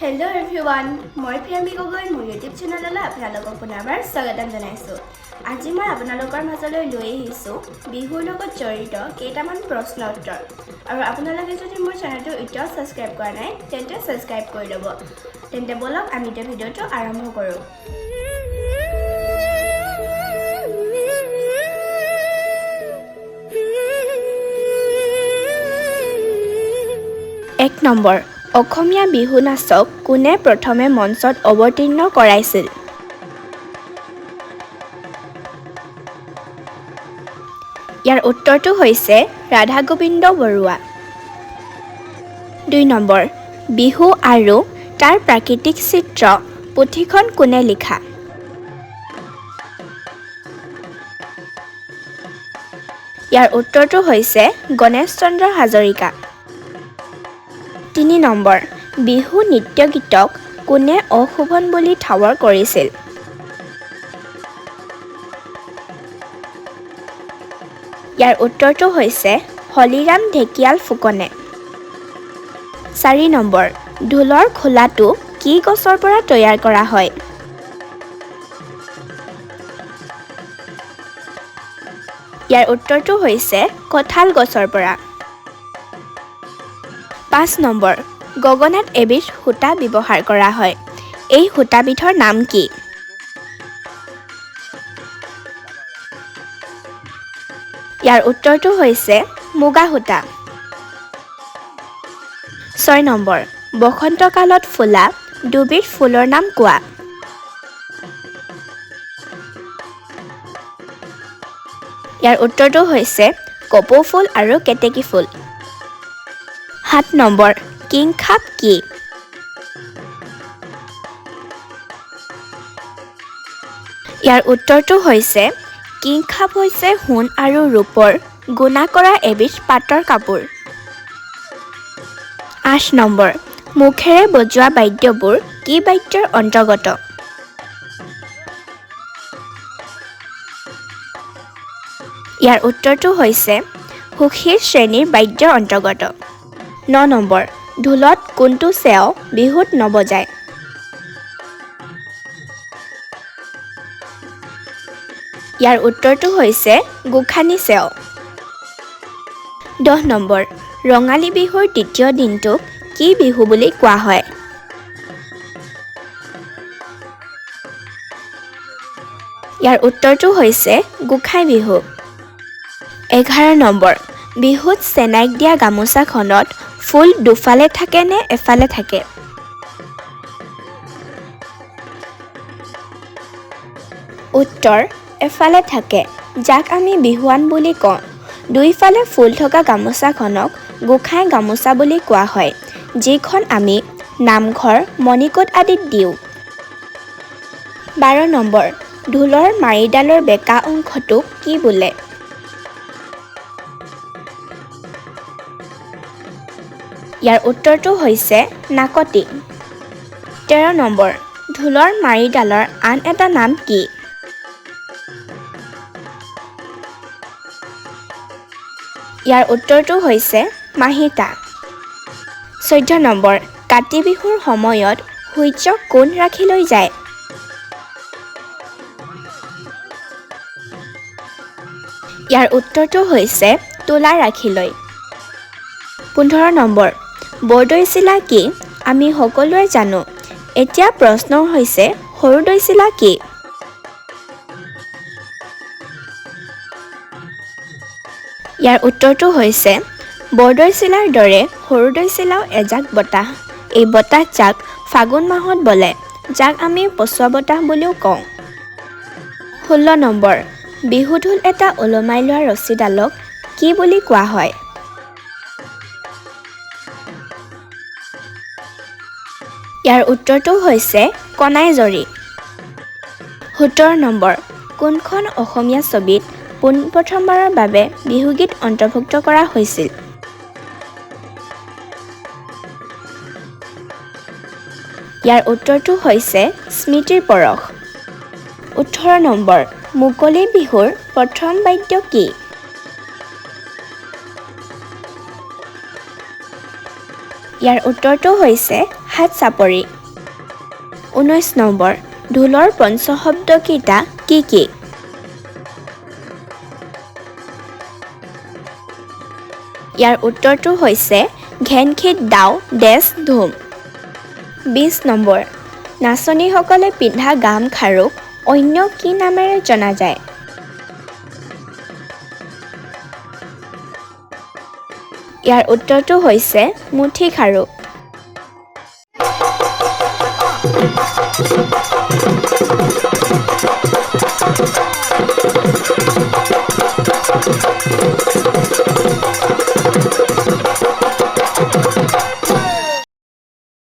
Hello everyone মই প্ৰিয়ামী গগৈ মোৰ YouTube চেনেললৈ আপোনালোকক পুনৰবাৰ স্বাগতম জনাইছোঁ। আজি মই আপোনালোকৰ মাজলৈ লৈ আহিছোঁ বিহুৰ লগত জড়িত কেইটামান প্ৰশ্ন উত্তৰ। আৰু আপোনালোকে যদি মোৰ চেনেলটো এতিয়াও ছাবস্ক্ৰাইব কৰা নাই তেন্তে ছাবস্ক্ৰাইব কৰি ল'ব। তেন্তে ব'লক আমি এতিয়া ভিডিঅ'টো আৰম্ভ কৰোঁ। এক নম্বৰ। অসমীয়া বিহু নাচক কোনে প্ৰথমে মঞ্চত অৱতীৰ্ণ কৰাইছিল? ইয়াৰ উত্তৰটো হৈছে ৰাধা গোবিন্দ বৰুৱা। দুই নম্বৰ বিহু আৰু তাৰ প্ৰাকৃতিক চিত্ৰ পুথিখন কোনে লিখা? ইয়াৰ উত্তৰটো হৈছে গণেশ চন্দ্ৰ হাজৰিকা। তিনি নম্বৰ। বিহু নৃত্য গীতক কোনে অশোভন বুলি ঠাৱৰ কৰিছিল? ইয়াৰ উত্তৰটো হৈছে হলিৰাম ঢেকিয়াল ফুকনে। চাৰি নম্বৰ ঢোলৰ খোলাটো কি গছৰ পৰা তৈয়াৰ কৰা হয়? ইয়াৰ উত্তৰটো হৈছে কঁঠাল গছৰ পৰা। পাঁচ নম্বৰ গগনাত এবিধ সূতা ব্যৱহাৰ কৰা হয়। এই সূতাবিধৰ নাম কি? ইয়াৰ উত্তৰটো হৈছে মুগা সূতা। ছয় নম্বৰ বসন্তকালত ফুলা দুবিধ ফুলৰ নাম কোৱা? ইয়াৰ উত্তৰটো হৈছে কপৌ ফুল আৰু কেতেকী ফুল। সাত নম্বৰ কিংখাপ কি? ইয়াৰ উত্তৰটো হৈছে কিংখাপ হৈছে সোণ আৰু ৰূপৰ গুণা কৰা এবিধ পাটৰ কাপোৰ। আঠ নম্বৰ মুখেৰে বজোৱা বাদ্যবোৰ কি বাদ্যৰ অন্তৰ্গত? ইয়াৰ উত্তৰটো হৈছে সুশীৰ শ্ৰেণীৰ বাদ্যৰ অন্তৰ্গত। ন নম্বৰ ঢোলত কোনটো চেও বিহুত নবজায়? ইয়াৰ উত্তৰটো হৈছে গোসানী চেও। দহ নম্বৰ ৰঙালী বিহুৰ দ্বিতীয় দিনটোক কি বিহু বুলি কোৱা হয়? ইয়াৰ উত্তৰটো হৈছে গোসাই বিহু। এঘাৰ নম্বৰ বিহুত চেনাইক দিয়া গামোচাখনত ফুল দুফালে থাকে নে এফালে থাকে? উত্তৰ এফালে থাকে। যাক আমি বিহুৱান বুলি কওঁ। দুইফালে ফুল থকা গামোচাখনক গোসাঁই গামোচা বুলি কোৱা হয় যিখন আমি নামঘৰ মণিকোট আদিত দিওঁ। বাৰ নম্বৰ ঢোলৰ মাৰিডালৰ বেকা অংশটোক কি বোলে? ইয়াৰ উত্তৰটো হৈছে নাকতি তেৰ নম্বৰ ঢোলৰ মাৰিডালৰ আন এটা নাম কি? ইয়াৰ উত্তৰটো হৈছে মাহিতা। চৈধ্য নম্বৰ কাতি বিহুৰ সময়ত সূৰ্যক কোন ৰাখি লৈ যায়? ইয়াৰ উত্তৰটো হৈছে তোলা ৰাখি লৈ পোন্ধৰ নম্বৰ বৰদৈচিলা কি? আমি সকলোৱে জানো। এতিয়া প্ৰশ্ন হৈছে সৰুদৈচিলা কি? ইয়াৰ উত্তৰটো হৈছে বৰদৈচিলাৰ দৰে সৰুদৈচিলাও এজাক বতাহ। এই বতাহজাক ফাগুন মাহত বলে যাক আমি পচুৱা বতাহ বুলিও কওঁ। ষোল্ল নম্বৰ বিহুঢোল এটা ওলমাই লোৱা ৰছীডালক কি বুলি কোৱা হয়? ইয়াৰ উত্তৰটো হৈছে কণাইজৰী। সোতৰ নম্বৰ কোনখন অসমীয়া ছবিত পোনপ্ৰথমবাৰৰ বাবে বিহুগীত অন্তৰ্ভুক্ত কৰা হৈছিল? ইয়াৰ উত্তৰটো হৈছে স্মৃতিৰ পৰশ। ওঠৰ নম্বৰ মুকলি বিহুৰ প্ৰথম বাদ্য কি? ইয়াৰ উত্তৰটো হৈছে হাত চাপৰি। ঊনৈছ নম্বৰ ঢোলৰ পঞ্চশব্দকেইটা কি কি? ইয়াৰ উত্তৰটো হৈছে ঘেনখিত দাও ডেছ ধুম। বিছ নম্বৰ নাচনীসকলে পিন্ধা গামখাৰুক অন্য কি নামেৰে জনা যায়? ইয়াৰ উত্তৰটো হৈছে মুঠি খাৰু Thank you.